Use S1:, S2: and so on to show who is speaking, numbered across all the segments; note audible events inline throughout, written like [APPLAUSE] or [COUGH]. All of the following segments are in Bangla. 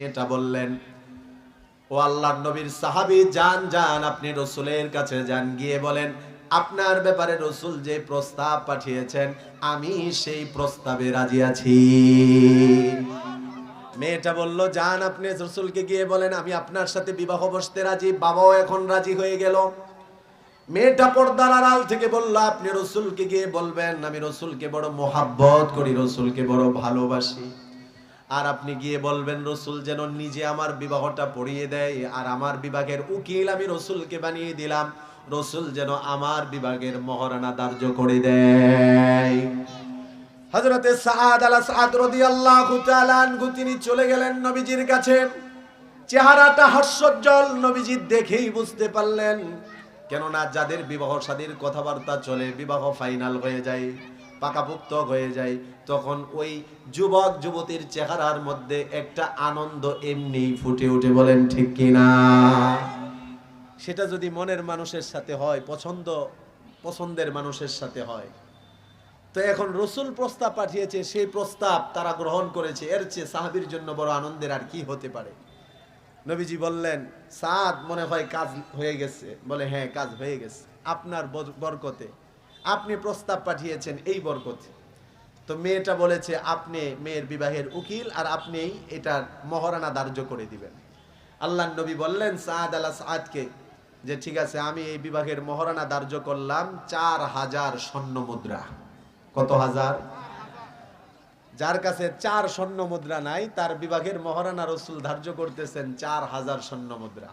S1: এটা বললেন, ও আল্লাহর নবীর সাহাবী, যান যান, আপনি রসুলের কাছে যান। গিয়ে বলেন, আপনার ব্যাপারে রসুল যে প্রস্তাব পাঠিয়েছেন, আমি সেই প্রস্তাবে রাজি আছি। মেয়েটা বলল, যান, আপনি রসুলকে গিয়ে বলেন, আমি আপনার সাথে বিবাহ বসতে রাজি, বাবাও এখন রাজি হয়ে গেল। মেয়েটা পর্দার আড়াল থেকে বলল, আপনি রসুলকে গিয়ে বলবেন, আমি রসুলকে বড় মোহাব্বত করি, রসুলকে বড় ভালোবাসি। আর আপনি গিয়ে বলবেন, রসুল যেন নিজে আমার বিবাহটা পড়িয়ে দেয় আর আমার বিভাগের উকিল আমি রসুলকে বানিয়ে দিলাম। রসুল যেন আমার বিভাগের মহারানা ধার্য করে দেয়। হযরতে সাদ আলা সাদ তাআলা আনহু, তিনি চলে গেলেন নবীজির কাছে। চেহারাটা হাস্যোজ্জ্বল, নবীজি দেখেই বুঝতে পারলেন। কেননা যাদের বিবাহ শাদীর কথাবার্তা চলে, বিবাহ ফাইনাল হয়ে যায়। পাকাপুক্ত হয়ে যায়। তখন ওই যুবক, যুবতীর চেহারার মধ্যে একটা আনন্দ এমনি ফুটে উঠে বলেন ঠিক কিনা? সেটা যদি মনের মানুষের সাথে হয়, পছন্দ, পছন্দের মানুষের সাথে হয়। তো এখন রসুল প্রস্তাব পাঠিয়েছে, সেই প্রস্তাব তারা গ্রহণ করেছে। এর চেয়ে সাহাবির জন্য বড় আনন্দের আর কি হতে পারে? নবীজি বললেন, সাদ মনে হয় কাজ হয়ে গেছে। বলে হ্যাঁ কাজ হয়ে গেছে। আপনার বরকতে। আপনি প্রস্তাব পাঠিয়েছেন এই বরকতে। তো মেয়েটা বলেছে, আপনি মেয়ের বিবাহের উকিল আর আপনি এটার মহারানা ধার্য করে দিবেন। আল্লাহ নবী বললেন, সাদ আল্লাহ সাদকে, যে ঠিক আছে, আমি এই বিবাহের মহারানা ধার্য করলাম চার হাজার স্বর্ণ মুদ্রা। কত হাজার? যার কাছে চার স্বর্ণ মুদ্রা নাই, তার বিবাহের মহারানা রসুল ধার্য করতেছেন চার হাজার স্বর্ণ মুদ্রা।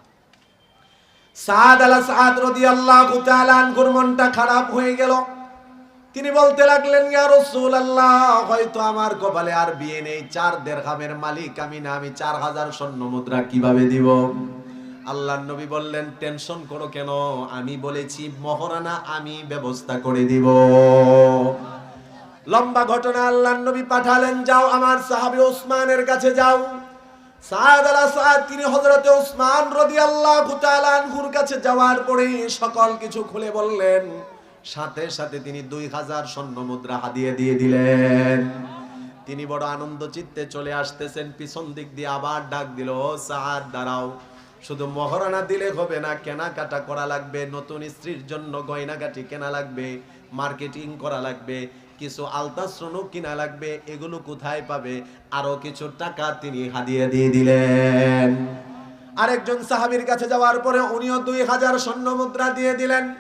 S1: সাদ আলা সাদ রাদিয়াল্লাহু তাআলা আনহুর মনটা খারাপ হয়ে গেল। তিনি বলতে লাগলেন, ইয়া রাসূলুল্লাহ, হয়তো আমার কপালে আর বিয়ে নেই, চার দেড়হামের মালিক আমি না, আমি চার হাজার স্বর্ণ মুদ্রা কীভাবে দিব? আল্লাহর নবী বললেন, টেনশন করো কেন? আমি বলেছি, মহরানা, আমি ব্যবস্থা করে দিব। লম্বা ঘটনা আল্লাহর নবী পাঠালেন, যাও আমার সাহাবী ওসমানের কাছে যাও। তিনি রাদিয়াল্লাহু তাআলা আনহুর কাছে যাওয়ার পরে সকল কিছু খুলে বললেন। সাথে সাথে তিনি দুই হাজার স্বর্ণ মুদ্রা হাদিয়ে দিয়ে দিলেন। তিনি বড় আনন্দ চিত্তে চলে আসতেছেন, পিছন দিক দিয়ে আবার ডাক দিল সাদ, দাঁড়াও। শুধু মহারানা দিলে হবে না, কেনাকাটা করা লাগবে, নতুন স্ত্রীর জন্য গয়নাগাটি কেনা লাগবে, মার্কেটিং করা লাগবে কিছু আলতা আলতাশ্রণও কিনা লাগবে, এগুলো কোথায় পাবে? আরও কিছু টাকা তিনি হাদিয়ে দিয়ে দিলেন। আরেকজন সাহাবীর কাছে যাওয়ার পরে উনিও দুই হাজার স্বর্ণ মুদ্রা দিয়ে দিলেন।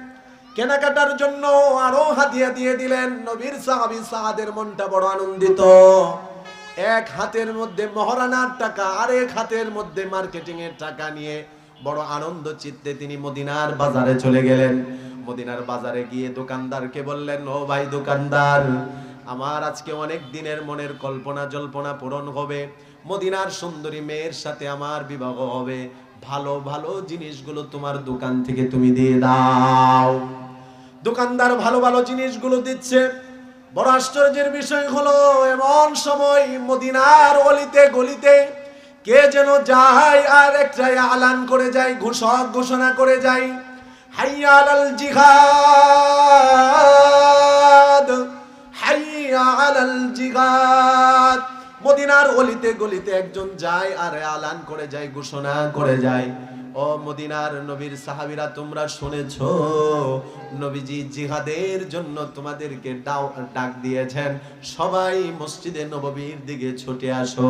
S1: কেনাকাটার জন্য আরও হাদিয়া দিয়ে দিলেন। নবীর সাহাবী সাহাদের মনটা বড় আনন্দিত। এক হাতের মধ্যে মহারানার টাকা আর এক হাতের মধ্যে মার্কেটিং এর টাকা নিয়ে বড় আনন্দ চিত্তে তিনি মদিনার বাজারে চলে গেলেন। মদিনার বাজারে গিয়ে দোকানদারকে বললেন, ও ভাই দোকানদার, আমার আজকে অনেক দিনের মনের কল্পনা জল্পনা পূরণ হবে। মদিনার সুন্দরী মেয়ের সাথে আমার বিবাহ হবে। ভালো ভালো জিনিসগুলো তোমার দোকান থেকে তুমি দিয়ে দাও। দোকানদার ভালো ভালো জিনিসগুলো দিচ্ছে। বড় আশ্চর্যের বিষয় হলো, এমন সময় মদিনার অলিতে গলিতে কে যেন যায় আর একটা আলান করে যায়, ঘোষক ঘোষণা করে যায়। হাইয়া আলাল জিহাদ আলাল জিহাদ। মদিনার অলিতে গলিতে একজন যায় আর আলান করে যায়, ঘোষণা করে যায়। ও মদিনার নবীর সাহাবীরা, তোমরা শুনেছো, নবীজি জিহাদের জন্য তোমাদেরকে ডাক দিয়েছেন, সবাই মসজিদে নববীর দিকে ছুটে আসো।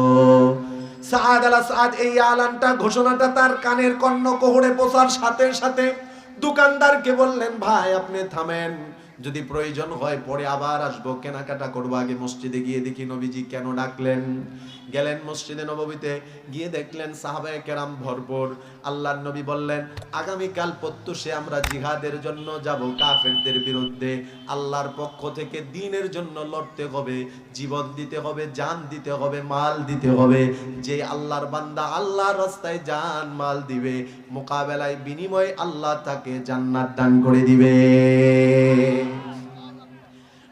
S1: সাদ আলা সাদ, এই আলানটা ঘোষণাটা তার কানের কর্ণ কোহরে পৌঁছার সাথে সাথে দোকানদারকে বললেন ভাই আপনি থামেন। যদি প্রয়োজন হয়, পরে আবার আসব। কেনাকাটা করব আগে মসজিদে গিয়ে দেখি নবীজি কেন ডাকলেন। গেলেন মসজিদে নববীতে, গিয়ে দেখলেন সাহাবায়ে কেরাম ভরপুর। আল্লাহর নবী বললেন, আগামীকাল প্রত্যুষে আমরা জিহাদের জন্য যাব কাফেরদের বিরুদ্ধে। আল্লাহর পক্ষ থেকে দিনের জন্য লড়তে হবে, জীবন দিতে হবে, জান দিতে হবে, মাল দিতে হবে। যে আল্লাহর বান্দা আল্লাহর রাস্তায় জান, মাল দিবে, মোকাবেলায় বিনিময়ে আল্লাহ তাকে জান্নাত দান করে দিবে।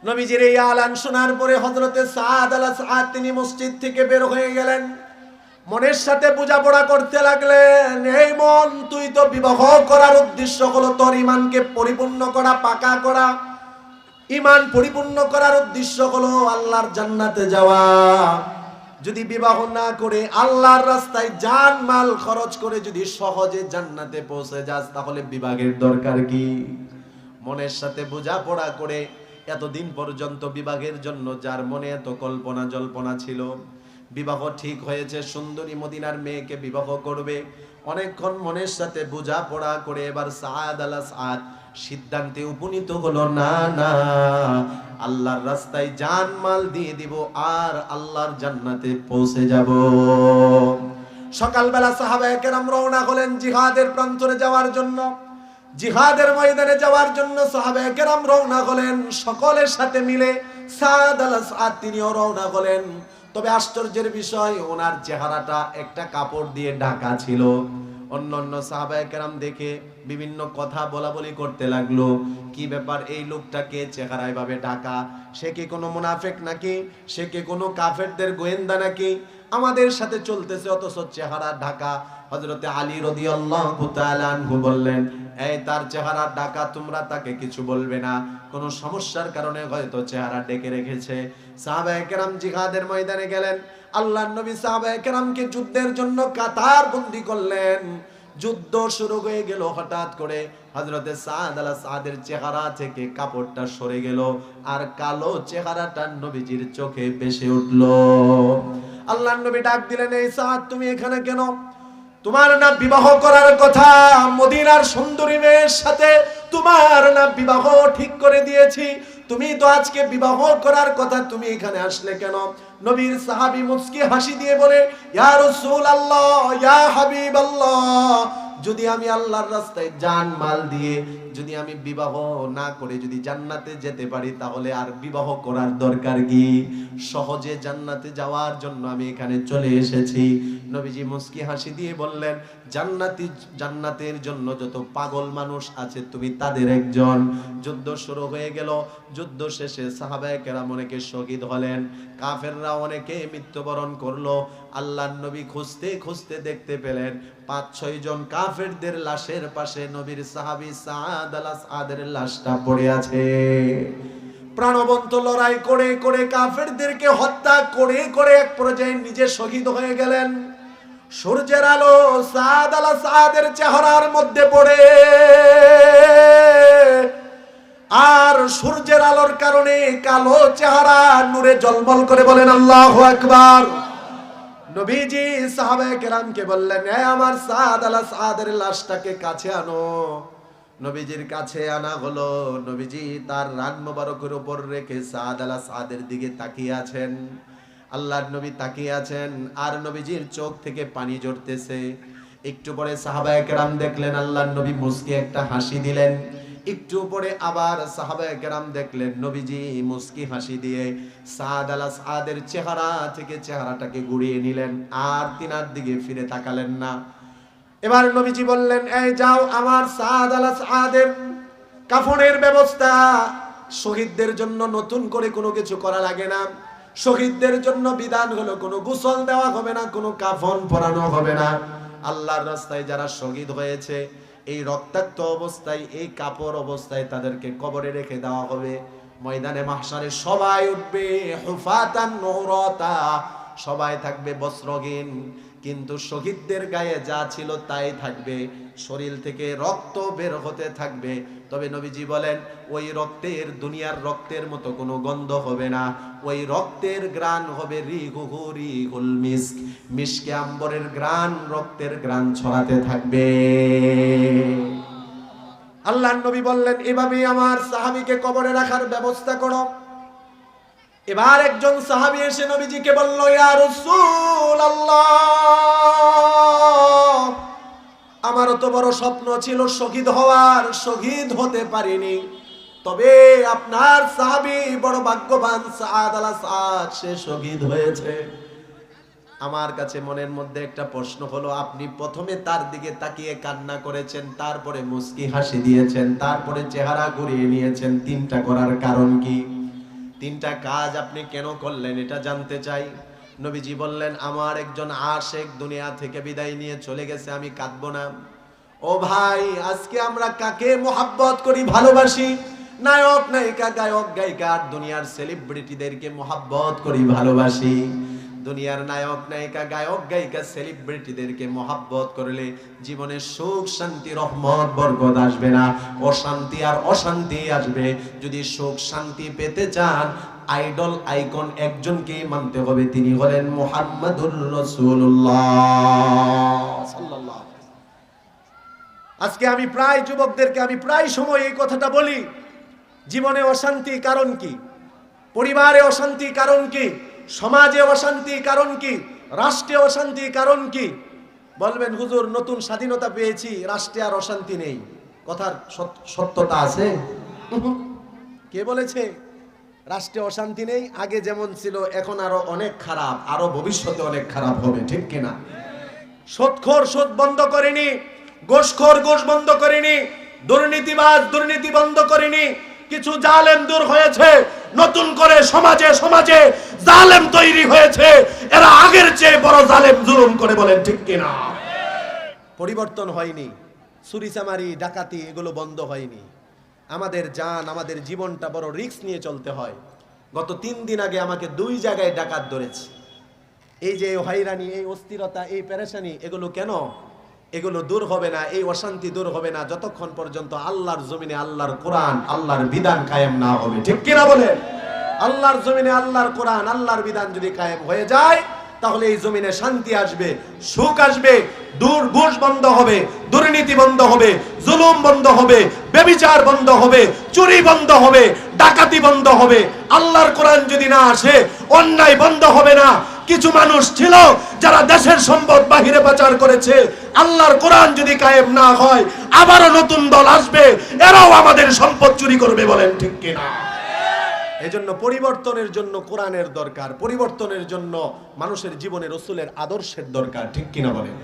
S1: নবীজির এই আলান শোনার পরে হযরতে সাদ আলা সাদ তিনি মসজিদ থেকে বের হয়ে গেলেন। মনের সাথে বোঝাপড়া করতে লাগলেন, এই মন, তুই তো বিবাহ করার উদ্দেশ্য হলো তোর ইমানকে পরিপূর্ণ করা, পাকা করা। ইমান পরিপূর্ণ করার উদ্দেশ্য হলো আল্লাহর জান্নাতে যাওয়া। যদি বিবাহ না করে আল্লাহর রাস্তায় জান মাল খরচ করে যদি সহজে জান্নাতে পৌঁছে যাস, তাহলে বিবাহের দরকার কি? মনের সাথে বোঝাপড়া করে এতদিন পর্যন্ত বিবাহের জন্য যার মনে এত কল্পনা জল্পনা ছিল। বিবাহ ঠিক হয়েছে, সুন্দরী মদিনার মেয়েকে বিবাহ করবে। অনেকক্ষণ মনের সাথে বোঝাপড়া করে এবার সাদ আলা সাদ সিদ্ধান্তে উপনীত হলো, না না, আল্লাহর রাস্তায় জান মাল দিয়ে দিব, আর আল্লাহর জান্নাতে পৌঁছে যাব। সকালবেলা সাহাবায়ে কেরাম রওনা হলেন জিহাদের প্রান্তরে যাওয়ার জন্য। জিহাদের ময়দানে যাওয়ার জন্য সাহাবায়ে কেরাম রওনা হলেন সকলের সাথে মিলে সাদ আল সাদ তিনিও রওনা হলেন তবে আশ্চর্যের বিষয়, ওনার চেহারাটা একটা কাপড় দিয়ে ঢাকা ছিল। অন্য অন্য সাহাবায়ে কেরাম দেখে বিভিন্ন কথা বলা বলি করতে লাগল। কি ব্যাপার, এই লোকটাকে চেহারা এভাবে ঢাকা। সে কি কোনো মুনাফেক নাকি? সে কি কোনো কাফেরদের গোয়েন্দা নাকি? আমাদের সাথে চলতেছে, অথচ চেহারা ঢাকা। হজরতে আলী তাআলা আনহু বললেন, এই তার চেহারা ঢাকা, তোমরা তাকে কিছু বলবে না। কোনো সমস্যার কারণে হয়তো চেহারা ডেকে রেখেছে। সাহাবায়ে জিহাদের ময়দানে গেলেন। আল্লাহর নবী সাহাবায়ে যুদ্ধের জন্য কাতার বন্দি করলেন। যুদ্ধ শুরু হয়ে গেল হঠাৎ করে। হজরতে সাদ আলা সাদের চেহারা থেকে কাপড়টা সরে গেল, আর কালো চেহারাটা নবীজির চোখে ভেসে উঠল। আল্লাহ নবী ডাক দিলেন, এই সাহাদ তুমি এখানে কেন? তোমার না বিবাহ করার কথা, মদিনার সুন্দরী মেয়ের সাথে তোমার না বিবাহ ঠিক করে দিয়েছি। তুমি তো আজকে বিবাহ করার কথা, তুমি এখানে আসলে কেন? নবীর সাহাবি মুসকি হাসি দিয়ে বলে, ইয়া রাসূলুল্লাহ, ইয়া হাবিবাল্লাহ যদি আমি আল্লাহর রাস্তায় জান মাল দিয়ে, যদি আমি বিবাহ না করে যদি জান্নাতে যেতে পারি, তাহলে আর বিবাহ করার দরকার কি? সহজে জান্নাতে যাওয়ার জন্য আমি এখানে চলে এসেছি। নবীজি মুস্কি হাসি দিয়ে বললেন জান্নাতি জান্নাতের জন্য যত পাগল মানুষ আছে, তুমি তাদের একজন। যুদ্ধ শুরু হয়ে গেল। যুদ্ধ শেষে সাহাবায়ে কেরাম অনেকে শহীদ হলেন। কাফেররা অনেকে মৃত্যুবরণ করল। আল্লাহর নবী খুঁজতে খুঁজতে দেখতে পেলেন পাঁচ, ছয় জন কাফেরদের লাশের পাশে নবীর সাহাবী সাদ আলা সাদের লাশটা পড়ে আছে। প্রাণবন্ত লড়াই করে করে কাফেরদেরকে হত্যা করে করে এক পর্যায়ে নিজে শহীদ হয়ে গেলেন। সূর্যের আলো সাদ আলা সাদের চেহারার মধ্যে পড়ে। আর সূর্যের আলোর কারণে কালো চেহারা নূরে জলমল করে বলেন, আল্লাহ আকবার। নবীজি সাহাবে কেরামকে বললেন, এ আমার সাদ আলা সাদের লাশটাকে কাছে আনো। নবীজির কাছে আনা হলো। নবীজি তার রান মোবারকের উপর রেখে সাদ আলা সাদের দিকে তাকিয়ে আছেন। আল্লাহর নবী তাকিয়ে আছেন, আর নবীজির চোখ থেকে পানি ঝরতেছে। একটু পরে সাহাবায়ে কেরাম দেখলেন, আল্লাহর নবী মুস্কি একটা হাসি দিলেন। একটু পরে আবার সাহাবায়ে কেরাম দেখলেন, নবীজি মুস্কি হাসি দিয়ে সাদ আলা সাদের চেহারা থেকে চেহারাটাকে গুড়িয়ে নিলেন, আর তিনার দিকে ফিরে তাকালেন না। এবার নবীজি বললেন, এই যাও আমার সাদ আলা সাদের কাফনের ব্যবস্থা। শহীদদের জন্য নতুন করে কোনো কিছু করা লাগে না। শহীদদের জন্য বিধান হলো, কোনো গোসল দেওয়া হবে না, কোনো কাফন পরানো হবে না। আল্লাহর রাস্তায় যারা শহীদ হয়েছে, এই রক্তাক্ত অবস্থায়, এই কাপড় অবস্থায় তাদেরকে কবরে রেখে দেওয়া হবে। ময়দানে মাসারে সবাই উঠবে, হুফাতান নুরতা, সবাই থাকবে বস্ত্রহীন কিন্তু শহীদদের গায়ে যা ছিল তাই থাকবে। শরীর থেকে রক্ত বের হতে থাকবে। তবে নবীজি বলেন, ওই রক্তের, দুনিয়ার রক্তের মতো কোনো গন্ধ হবে না। ওই রক্তের গ্রান হবে রিহুহু রিহুল মিস্ক। মিসকে আম্বরের গ্রান রক্তের গ্রান ছড়াতে থাকবে। আল্লাহ নবী বললেন, এভাবেই আমার সাহাবীকে কবরে রাখার ব্যবস্থা করো। এবার একজন সাহাবী এসে নবীজিকে বলল, ইয়া রাসূলুল্লাহ, আমার তো বড় স্বপ্ন ছিল শহীদ হওয়ার, শহীদ হতে পারিনি। তবে আপনার সাহাবী বড় ভাগ্যবান সে শহীদ হয়েছে। আমার কাছে মনের মধ্যে একটা প্রশ্ন হলো, আপনি প্রথমে তার দিকে তাকিয়ে কান্না করেছেন, তারপরে মুস্কি হাসি দিয়েছেন, তারপরে চেহারা ঘুরিয়ে নিয়েছেন, তিনটা করার কারণ কি? তিনটা কাজ আপনি কেন করলেন এটা জানতে চাই। নবীজি বললেন, আমার একজন আশেক দুনিয়া থেকে বিদায় নিয়ে চলে গেছে, আমি কাঁদব না। ও ভাই, আজকে আমরা কাকে মোহাব্বত করি ভালোবাসি? নায়ক, নায়িকা, গায়ক, গায়িকা দুনিয়ার সেলিব্রিটিদেরকে মোহাব্বত করি ভালোবাসি। দুনিয়ার নায়ক, নায়িকা, গায়ক, গায়িকা সেলিব্রিটিদেরকে মহাব্বত করলে জীবনে সুখ, শান্তি, রহমত, বরকত আসবে না। অশান্তি আর অশান্তি আসবে। যদি সুখ, শান্তি পেতে চান, আইডল আইকন একজনকে মানতে হবে। তিনি হলেন মুহাম্মাদুর সাল্লাল্লাহু আজকে আমি প্রায় যুবকদেরকে, আমি প্রায় সময় এই কথাটা বলি। জীবনে অশান্তি কারণ কি? পরিবারে অশান্তি কারণ কি? সমাজে অশান্তি কারণ কি? রাষ্ট্রে অশান্তি কারণ কি? বলবেন, হুজুর, নতুন স্বাধীনতা পেয়েছি, রাষ্ট্রে আর অশান্তি নেই। কথার সত- সত্যতা আছে? [LAUGHS] কে বলেছে? রাষ্ট্রে অশান্তি নেই, আগে যেমন ছিল, এখন আরও অনেক খারাপ, আরও ভবিষ্যতে অনেক খারাপ হবে। ঠিক কিনা সুদখোর সুদ বন্ধ করেনি গোসখোর গোস বন্ধ করেনি, দুর্নীতিবাজ দুর্নীতি বন্ধ করেনি, কিছু জালেম দূর হয়েছে নতুন করে সমাজে সমাজে জালেম তৈরি হয়েছে। এরা আগের চেয়ে বড় জালেম জুলুম করে বলেন ঠিক কিনা? পরিবর্তন হয়নি। চুরিচামারি ডাকাতি, এগুলো বন্ধ হয়নি। আমাদের যান আমাদের জীবনটা বড় রিস্ক নিয়ে চলতে হয়। গত তিন দিন আগে আমাকে দুই জায়গায় ডাকাত ধরেছে। এই যে হয়রানি, এই অস্থিরতা, এই পেরেশানি, এগুলো কেন? এগুলো দূর হবে না, এই অশান্তি দূর হবে না। যতক্ষণ পর্যন্ত আল্লাহর জমিনে আল্লাহর কোরআন, আল্লাহর বিধান কায়েম না হবে। ঠিক কিনা বলে আল্লাহর জমিনে আল্লাহর কোরআন, আল্লাহর বিধান যদি কায়েম হয়ে যায়, তাহলে এই জমিনে শান্তি আসবে, সুখ আসবে, দূর ঘুষ বন্ধ হবে, দুর্নীতি বন্ধ হবে, জুলুম বন্ধ হবে, বেবিচার বন্ধ হবে, চুরি বন্ধ হবে, ডাকাতি বন্ধ হবে। আল্লাহর কোরআন যদি না আসে, অন্যায় বন্ধ হবে না। কিছু মানুষ ছিল যারা দেশের সম্পদ বাহিরে পাচার করেছে আল্লাহর কোরআন যদি কায়েম না হয়, আবারও নতুন দল আসবে, এরাও আমাদের সম্পদ চুরি করবে বলেন ঠিক কিনা? এজন্য পরিবর্তনের জন্য কোরআনের দরকার, পরিবর্তনের জন্য মানুষের জীবনে রসুলের আদর্শের দরকার, ঠিক কিনা বলেন?